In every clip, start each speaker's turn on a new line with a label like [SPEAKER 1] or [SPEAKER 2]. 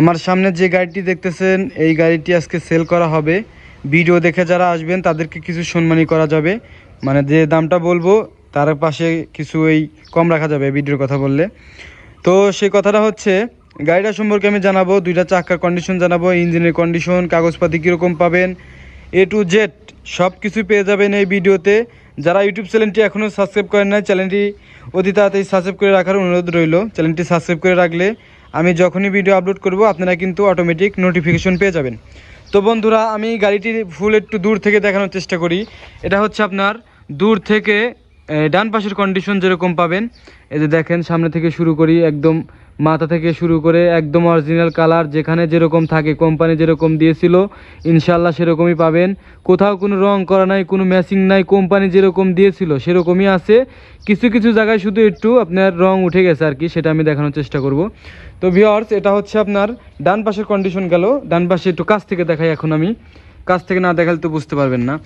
[SPEAKER 1] আমার সামনে যে গাড়িটি দেখতেছেন, এই গাড়িটি আজকে সেল করা হবে। ভিডিও দেখে যারা আসবেন, তাদেরকে কিছু সম্মানী করা যাবে। মানে যে দামটা বলব, তার পাশে কিছু এই কম রাখা যাবে ভিডিওর কথা বললে। তো সেই কথাটা হচ্ছে, গাড়িটা সম্পর্কে আমি জানাব, দুইটা চাকার কন্ডিশন জানাব, ইঞ্জিনের কন্ডিশন কাগজপাতি কীরকম পাবেন এ টু জেড সব কিছু পেয়ে যাবেন এই ভিডিওতে। যারা ইউটিউব চ্যানেলটি এখনও সাবস্ক্রাইব করেন নাই, চ্যানেলটি অতি তাড়াতাড়ি সাবস্ক্রাইব করে রাখার অনুরোধ রইল। চ্যানেলটি সাবস্ক্রাইব করে রাখলে আমি যখনই ভিডিও আপলোড করব, আপনারা কিন্তু অটোমেটিক নোটিফিকেশন পেয়ে যাবেন। তো বন্ধুরা, আমি গাড়িটি ফুল একটু দূর থেকে দেখানোর চেষ্টা করি। এটা হচ্ছে আপনার দূর থেকে ডান পাশের কন্ডিশন যেরকম পাবেন। এই যে দেখেন, সামনে থেকে শুরু করি, একদম মাথা থেকে শুরু করে একদম অরিজিনাল কালার যেখানে যেরকম থাকে কোম্পানি যেরকম দিয়েছিল ইনশাল্লাহ সেরকমই পাবেন। কোথাও কোনো রং করা নাই, কোনো ম্যাচিং নাই কোম্পানি যেরকম দিয়েছিল সেরকমই আছে। কিছু কিছু জায়গায় শুধু একটু আপনার রং উঠে গেছে আর কি, সেটা আমি দেখানোর চেষ্টা করব। তো ভিওর্স এটা হচ্ছে আপনার ডান পাশের কন্ডিশন গেল। ডান পাশে একটু কাছ থেকে দেখাই এখন আমি। কাছ থেকে না দেখালে তো বুঝতে পারবেন না।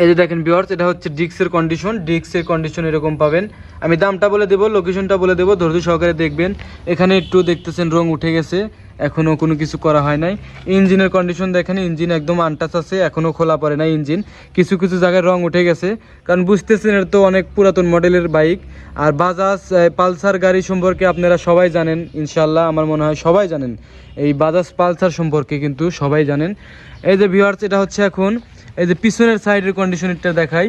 [SPEAKER 1] এই যে দেখেন ভিওর্স এটা হচ্ছে ডিক্সের কন্ডিশন ডিক্সের কন্ডিশন এরকম পাবেন। আমি দামটা বলে দেবো লোকেশনটা বলে দেবো, ধৈর্য সহকারে দেখবেন। এখানে একটু দেখতেছেন, রং উঠে গেছে। এখনও কোনো কিছু করা হয় নাই। ইঞ্জিনের কন্ডিশন দেখেন ইঞ্জিন একদম আনটাচ আছে এখনও খোলা পড়ে না ইঞ্জিন কিছু কিছু জায়গায় রং উঠে গেছে। কারণ বুঝতেছেন এটা তো অনেক পুরাতন মডেলের বাইক আর বাজাজ পালসার গাড়ি সম্পর্কে আপনারা সবাই জানেন ইনশাল্লাহ আমার মনে হয় সবাই জানেন। এই বাজাজ পালসার সম্পর্কে কিন্তু সবাই জানেন। এই যে ভিওয়ার্স এটা হচ্ছে এখন এই যে পিছনের সাইডের কন্ডিশনটা দেখাই।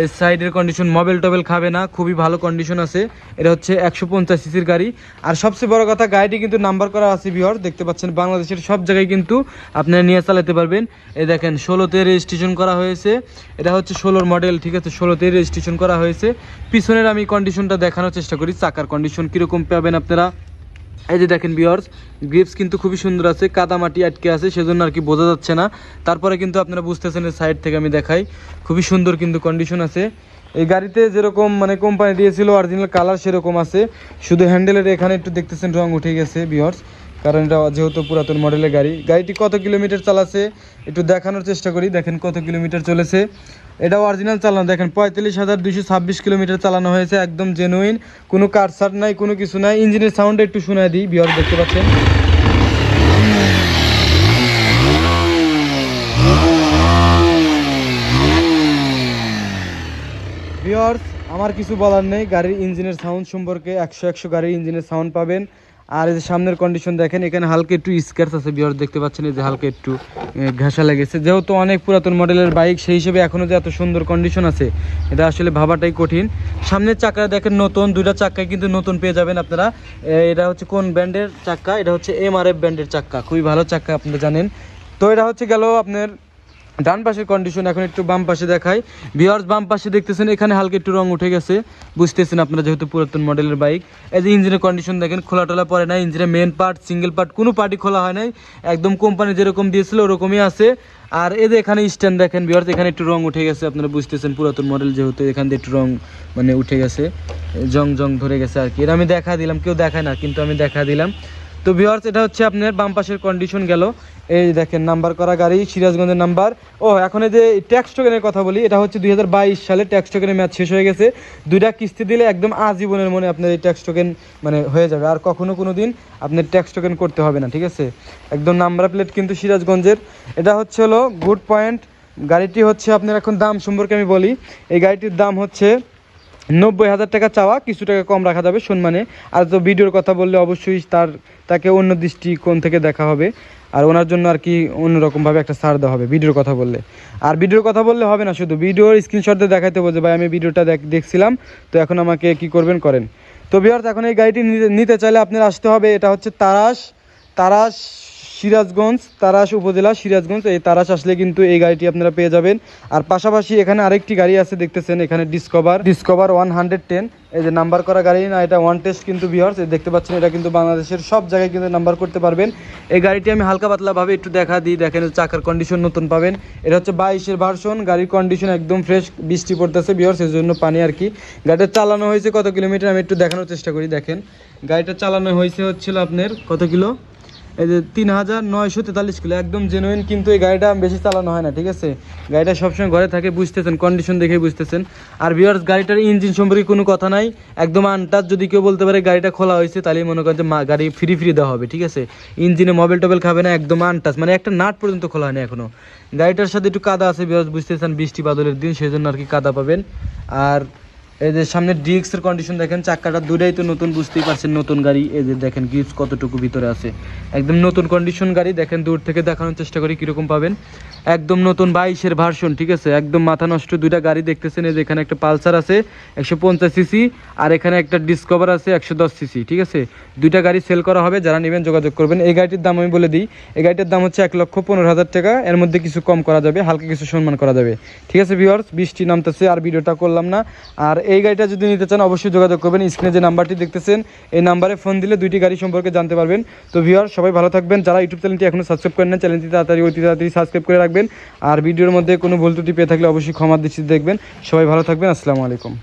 [SPEAKER 1] এই সাইডের কন্ডিশন মোবাইল টবেল খাবে না, খুবই ভালো কন্ডিশন আছে। এটা হচ্ছে একশো পঞ্চাশ সিসির গাড়ি। আর সবচেয়ে বড় কথা, গাড়িটি কিন্তু নাম্বার করা আছে বিহর দেখতে পাচ্ছেন বাংলাদেশের সব জায়গায় কিন্তু আপনারা নিয়ে চালাতে পারবেন। এই দেখেন, ষোলোতে রেজিস্ট্রেশন করা হয়েছে। এটা হচ্ছে ষোলোর মডেল ঠিক আছে? ষোলোতে রেজিস্ট্রেশন করা হয়েছে। পিছনের আমি কন্ডিশনটা দেখানোর চেষ্টা করি, চাকার কন্ডিশন কীরকম পাবেন আপনারা? এই যে দেখেন বিয়ার্স গ্রিপস কিন্তু খুবই সুন্দর আছে কাদা মাটি আটকে আছে, সেজন্য আর কি বোঝা যাচ্ছে না। তারপরে কিন্তু আপনারা বুঝতেছেন সাইড থেকে আমি দেখাই। খুবই সুন্দর কিন্তু কন্ডিশন আছে। এই গাড়িতে যেরকম মানে কোম্পানি দিয়েছিল অরিজিনাল কালার সেরকম আছে। শুধু হ্যান্ডেলের এখানে একটু দেখতেছেন রং উঠে গেছে বিয়ার্স কারণ এটা যেহেতু পুরাতন মডেলের গাড়ি। গাড়িটি কত কিলোমিটার চালাচ্ছে একটু দেখানোর চেষ্টা করি। দেখেন কত কিলোমিটার চলেছে। এটা অরিজিনাল চালানো। দেখেন পঁয়তাল্লিশ হাজার দুশো ছাব্বিশ কিলোমিটার চালানো হয়েছে, একদম জেনুইন কোনো কাটসাট নাই, কোনো কিছু নাই। ইঞ্জিনের সাউন্ড একটু শোনায় দিই বিহার দেখতে পাচ্ছেন? ভিওর্স আমার কিছু বলার নেই। গাড়ির ইঞ্জিনের সাউন্ড সম্পর্কে একশো একশো গাড়ির ইঞ্জিনের সাউন্ড পাবেন। আর এই যে সামনের কন্ডিশন দেখেন, এখানে হালকা একটু স্ক্র্যাচ আছে ভিওর্স দেখতে পাচ্ছেন, এই যে হালকা একটু ঘাসা লেগেছে। যেহেতু অনেক পুরাতন মডেলের বাইক সেই হিসেবে এখনও যে এত সুন্দর কন্ডিশন আছে, এটা আসলে ভাবাটাই কঠিন। সামনের চাকা দেখেন নতুন, দুইটা চাক্কায় কিন্তু নতুন পেয়ে যাবেন আপনারা। এটা হচ্ছে কোন ব্র্যান্ডের চাক্কা এটা হচ্ছে এম আর এফ ব্র্যান্ডের চাক্কা খুবই ভালো চাক্কা আপনারা জানেন। তো এটা হচ্ছে গেল আপনার ডান পাশের কন্ডিশন এখন একটু বাম পাশে দেখাই। বিয়ার্স বাম পাশে দেখতেছেন, এখানে হালকা একটু রং উঠে গেছে। বুঝতেছেন আপনারা যেহেতু পুরাতন মডেলের বাইক এই যে ইঞ্জিনের কন্ডিশন দেখেন খোলা টোলা পরে না ইঞ্জিনের মেন পার্ট সিঙ্গেল পার্ট কোনো পার্টই খোলা হয় নাই। একদম কোম্পানি যেরকম দিয়েছিল, ওরকমই আছে। আর এই যে এখানে স্ট্যান্ড দেখেন বিয়ার্স এখানে একটু রং উঠে গেছে। আপনারা বুঝতেছেন, পুরাতন মডেল যেহেতু এখান দিয়ে একটু রং মানে উঠে গেছে। জং জং ধরে গেছে আর কি। এটা আমি দেখা দিলাম, কেউ দেখায় না, কিন্তু আমি দেখা দিলাম। তো ভিওয়ার্স এটা হচ্ছে আপনার বাম পাশের কন্ডিশন গেল। এই দেখেন নাম্বার করা গাড়ি, সিরাজগঞ্জের নাম্বার ও এখন এই যে ট্যাক্স টোকেনের কথা বলি, এটা হচ্ছে দুই হাজার বাইশ সালে ট্যাক্স টোকেনের ম্যাচ শেষ হয়ে গেছে। দুইটা কিস্তি দিলে একদম আজীবনের মনে আপনার এই ট্যাক্স টোকেন মানে হয়ে যাবে। আর কখনো কোনো দিন আপনার ট্যাক্স টোকেন করতে হবে না, ঠিক আছে? একদম নাম্বার প্লেট কিন্তু সিরাজগঞ্জের। এটা হচ্ছে হলো গুড পয়েন্ট গাড়িটি হচ্ছে আপনার এখন দাম সম্পর্কে আমি বলি। এই গাড়িটির দাম হচ্ছে নব্বই হাজার টাকা চাওয়া, কিছু টাকা কম রাখা যাবে সম্মানে। আর তো ভিডিওর কথা বললে অবশ্যই তার, তাকে অন্য দৃষ্টিকোণ থেকে দেখা হবে। আর ওনার জন্য আর কি অন্যরকমভাবে একটা ছাড় দেওয়া হবে, ভিডিওর কথা বললে। আর ভিডিওর কথা বললে হবে না শুধু, ভিডিওর স্ক্রিনশট দিয়ে দেখাতে বলছে ভাই, আমি ভিডিওটা দেখ, দেখছিলাম, তো এখন আমাকে কি করবেন, করেন। তো বিহার এখন এই গাড়িটি নিতে চাইলে আপনার আসতে হবে, এটা হচ্ছে তারাস তারাস সিরাজগঞ্জ, তারাস উপজেলা সিরাজগঞ্জ, এই তারাস আসলে কিন্তু এই গাড়িটি আপনারা পেয়ে যাবেন। আর পাশাপাশি এখানে আরেকটি গাড়ি আছে দেখতেছেন, এখানে discover discover one hundred ten এই যে নাম্বার করা গাড়ি না, এটা ওয়ান টেস্ট কিন্তু বিহার দেখতে পাচ্ছেন, এটা কিন্তু বাংলাদেশের সব জায়গায় কিন্তু নাম্বার করতে পারবেন। এই গাড়িটি আমি হালকা পাতলাভাবে একটু দেখা দিই, দেখেন চাকার কন্ডিশন নতুন পাবেন। এটা হচ্ছে বাইশের ভার্সন গাড়ির কন্ডিশন একদম ফ্রেশ বৃষ্টি পড়তেছে বিহার সেই জন্য পানি আর কি। গাড়িটা চালানো হয়েছে কত কিলোমিটার, আমি একটু দেখানোর চেষ্টা করি, দেখেন। গাড়িটা চালানো হয়েছে হচ্ছিল আপনার কত কিলো? এই যে তিন হাজার নয়শো তেতাল্লিশ কিলো, একদম জেনুইন কিন্তু এই গাড়িটা বেশি চালানো হয় না, ঠিক আছে? গাড়িটা সবসময় ঘরে থাকে, বুঝতেছেন কন্ডিশন দেখে বুঝতেছেন। আর ভিওর্স গাড়িটার ইঞ্জিন সম্পর্কে কোনো কথা নাই, একদম আনটাচ যদি কেউ বলতে পারে গাড়িটা খোলা হয়েছে তাহলে মনে করেন যে গাড়ি ফ্রি ফ্রি দেওয়া হবে, ঠিক আছে? ইঞ্জিনে মোবাইল টোবেল খাবে না, একদম আনটাচ মানে একটা নাট পর্যন্ত খোলা হয়নি এখনও গাড়িটার সাথে একটু কাদা আছে ভিওর্স বুঝতেছেন, বৃষ্টি, বাদলের দিন সেই জন্য আর কি কাদা পাবেন। আর এই যে সামনে ডিস্কের কন্ডিশন দেখেন চাক্কাটা দুটাই তো নতুন, বুঝতেই পারছেন নতুন গাড়ি। এই যে দেখেন গিফট কতটুকু ভিতরে আছে। একদম নতুন কন্ডিশন গাড়ি, দেখেন দূর থেকে দেখানোর চেষ্টা করি কীরকম পাবেন। একদম নতুন বাইশের ভার্সন ঠিক আছে? একদম মাথা নষ্ট দুইটা গাড়ি দেখতেছেন, এই যে এখানে একটা পালসার আছে, একশো পঞ্চাশ সিসি আর এখানে একটা ডিসকভার আছে, একশো দশ সিসি ঠিক আছে? দুইটা গাড়ি সেল করা হবে, যারা নেবেন যোগাযোগ করবেন। এই গাড়িটির দাম আমি বলে দিই, এই গাড়িটার দাম হচ্ছে এক লক্ষ পনেরো হাজার টাকা। এর মধ্যে কিছু কম করা যাবে, হালকা কিছু সম্মান করা যাবে। ঠিক আছে ভিওর্স বৃষ্টি নামতেছে, আর ভিডিওটা করলাম না। আর এই গাড়িটা যদি নিতে চান, অবশ্যই যোগাযোগ করবেন। স্ক্রিনে যে নাম্বারটি দেখতেছেন, এই নাম্বারে ফোন দিলে দুইটি গাড়ি সম্পর্কে জানতে পারবেন। তো ভিওর সবাই ভালো থাকবেন। যারা ইউটিউব চ্যানেলটি এখনও সাবস্ক্রাইব করেন না চ্যানেলটি তাড়াতাড়ি, অতি তাড়াতাড়ি সাবস্ক্রাইব করে রাখবেন। আর ভিডিওর মধ্যে কোনো ভুল ত্রুটি পেয়ে থাকলে অবশ্যই ক্ষমা দৃষ্টি দেখবেন। সবাই ভালো থাকবেন। আসসালামু আলাইকুম।